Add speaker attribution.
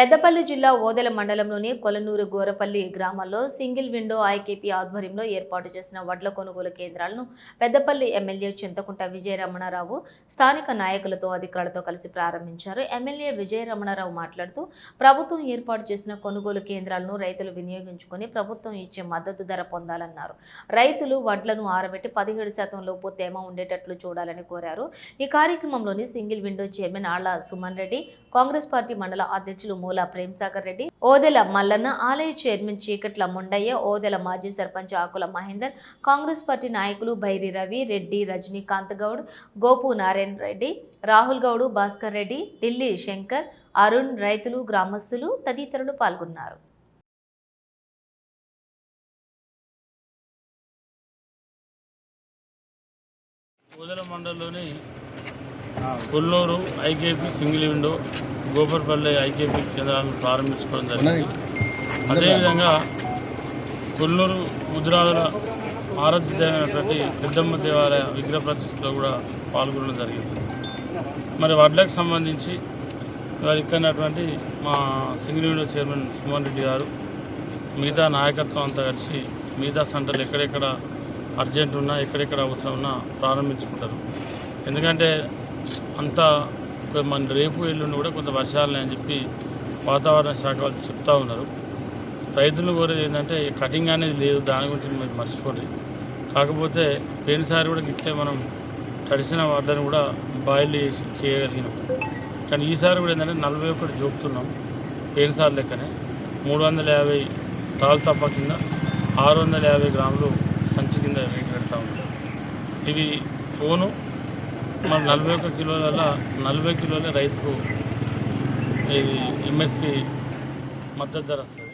Speaker 1: పెద్దపల్లి జిల్లా ఓదెల మండలంలోని కొలనూరు గోరపల్లి గ్రామంలో సింగిల్ విండో ఐకేపీ ఆధ్వర్యంలో ఏర్పాటు చేసిన వడ్ల కొనుగోలు కేంద్రాలను పెద్దపల్లి ఎమ్మెల్యే చింతకుంట విజయరమణారావు స్థానిక నాయకులతో అధికారులతో కలిసి ప్రారంభించారు. ఎమ్మెల్యే విజయరమణారావు మాట్లాడుతూ ప్రభుత్వం ఏర్పాటు చేసిన కొనుగోలు కేంద్రాలను రైతులు వినియోగించుకొని ప్రభుత్వం ఇచ్చే మద్దతు ధర పొందాలన్నారు. రైతులు వడ్లను ఆరబెట్టి పదిహేడు శాతం లోపు తేమ ఉండేటట్లు చూడాలని కోరారు. ఈ కార్యక్రమంలోని సింగిల్ విండో చైర్మన్ ఆళ్ళ సుమన్ రెడ్డి కాంగ్రెస్ పార్టీ మండల అధ్యక్షులు మూల ప్రేమ్సాగర్ రెడ్డి ఓదెల మల్లన్న ఆలయ చైర్మన్ చీకట్ల ముండయ్య ఓదెల మాజీ సర్పంచ్ ఆకుల మహేందర్ కాంగ్రెస్ పార్టీ నాయకులు బైరి రవి రెడ్డి రజనీకాంత్ గౌడ్ గోపు నారాయణ రెడ్డి రాహుల్ గౌడ్ భాస్కర్ రెడ్డి ఢిల్లీ శంకర్ అరుణ్ రైతులు గ్రామస్తులు తదితరులు పాల్గొన్నారు.
Speaker 2: మండలంలోని Kolluru IKP single window Goparpalli IKP కేంద్రాలను ప్రారంభించుకోవడం జరిగింది. అదేవిధంగా కొల్లూరు ముద్రాదుల ఆరాధ్యమైనటువంటి పెద్దమ్మ దేవాలయ విగ్రహ ప్రతిష్టలో కూడా పాల్గొనడం జరిగింది. మరి వడ్లకు సంబంధించి వారు ఇక్కడటువంటి మా single window chairman Suman Reddy గారు మిగతా నాయకత్వం అంతా కలిసి మిగతా సెంటర్లు ఎక్కడెక్కడ అర్జెంట్ ఉన్నా ఎక్కడెక్కడ అవసరం ఉన్నా ప్రారంభించుకుంటారు. ఎందుకంటే అంతా మన రేపు ఎల్లుండి కూడా కొంత వర్షాలు అని చెప్పి వాతావరణ శాఖ వాళ్ళు చెప్తా ఉన్నారు. రైతులు కోరేది ఏంటంటే కటింగ్ అనేది లేదు దాని గురించి మీరు మర్చిపోండి. కాకపోతే పోయినసారి కూడా ఇట్లే మనం తడిసిన వాటిని కూడా బాయిల్ చేసి చేయగలిగినాం. కానీ ఈసారి కూడా ఏంటంటే నలభై ఒకటి జోపుతున్నాం పోయినసారి లెక్కనే. మూడు వందల యాభై తాలు తప్ప కింద ఆరు వందల యాభై గ్రాములు సంచి కింద వెయిట్ పెడతా ఉంటాం ఇది ఫోను. మన నలభై ఒక్క కిలోల నలభై కిలోల రైతుకు ఇది ఎంఎస్పి మద్దతు ధర వస్తుంది.